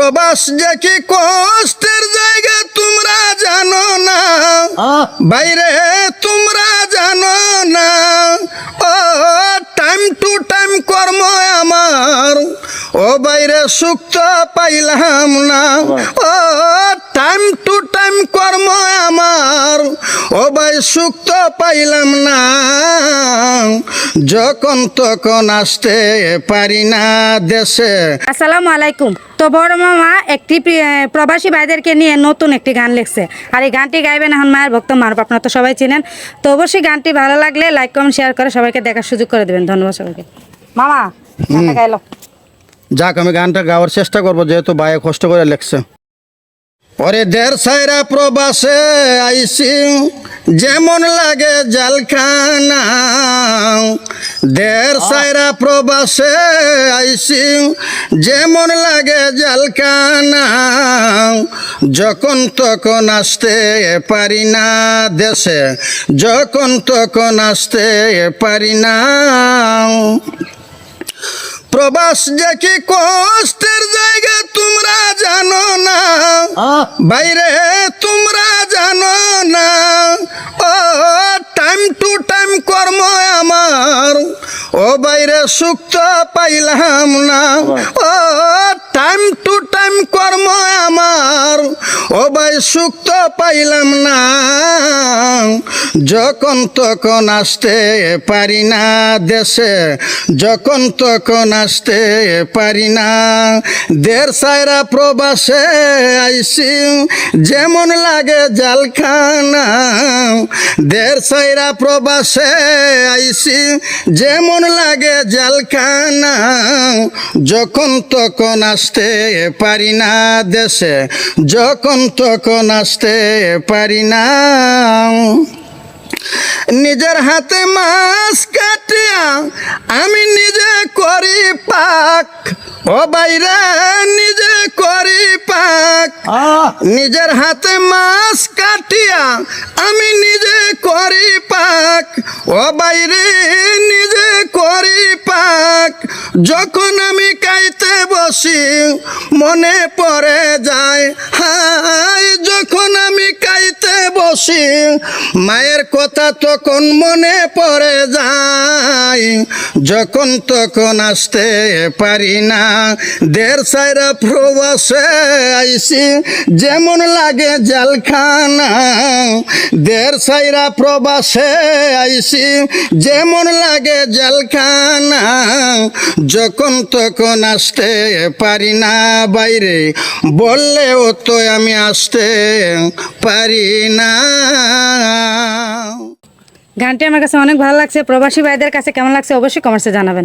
প্রবাস যে কি কষ্টের জায়গা তোমরা জানো না। বাইরে তোমরা জানো না। ও টাইম টু টাইম কর্ম আমার। ও বাইরে সুখ তো পাইলাম না। ও টাইম টু টাইম কর্ম আমার। ও ভাই সুখ তো পাইলাম না। যখন তখন আসতে পারি না দেশে। আসসালামু আলাইকুম। তো বড় মামা একটি প্রবাসী ভাইদেরকে নিয়ে নতুন একটি গান লিখছে। আর এই গানটি গাইবেন এখন মায়ের ভক্ত মারব আপনারা তো সবাই চিনেন। তো অবশ্যই গানটি ভালো লাগলে লাইক কমেন্ট শেয়ার করে সবাইকে দেখার সুযোগ করে দেবেন। ধন্যবাদ সবাইকে। মামা গাইলো। যাক আমি গানটা গাওয়ার চেষ্টা করব যেহেতু ভাই কষ্ট করে লেখছে। ওরে দের সাইরা প্রবাসে আইসি যেমন লাগে জালখানা। দের সাইরা প্রবাসে আইসি যেমন লাগে জালখানা যখন তখন আসতে পারি না দেশে যখন তখন আসতে পারি না। প্রবাস যে কি কষ্টের জায়গা তোমরা জানো না বাইরে তোমরা জানো সুখ তো পাইলাম না। ও টাইম টু টাইম কর্ম ভাই সুখ তো পাইলাম না। যখন তখন আসতে পারি না দেশে, যখন তখন আসতে পারি না। দের সাইরা প্রবাসে আইসি, যেমন লাগে জালখানা। দের সাইরা প্রবাসে আইসি, যেমন লাগে জালখানা। যখন তখন আসতে পারি না দেশে, যখন তখন আসতে পারি না। নিজের হাতে মাছ কাটিয়া আমি নিজে করি পাক। ও বাইরা নিজে করি পাক। নিজের হাতে মাছ কাটিয়া আমি নিজে করি পাক। ও বাইরে যখন আমি কাইতে বসি মনে পড়ে যায় হায় যখন আমি বসি মায়ের কথা তখন মনে পড়ে যায়। যখন তখন আসতে পারি না দের সাইরা প্রবাসে আইসি যেমন লাগে জালখানা। দের সাইরা প্রবাসে আইসি যেমন লাগে জালখানা। যখন তখন আসতে পারি না, বাইরে বললেও তো আমি আসতে পারি না। গানটি আমার কাছে অনেক ভালো লাগছে। প্রবাসী ভাইদের কাছে কেমন লাগছে অবশ্যই কমার্সে জানাবেন।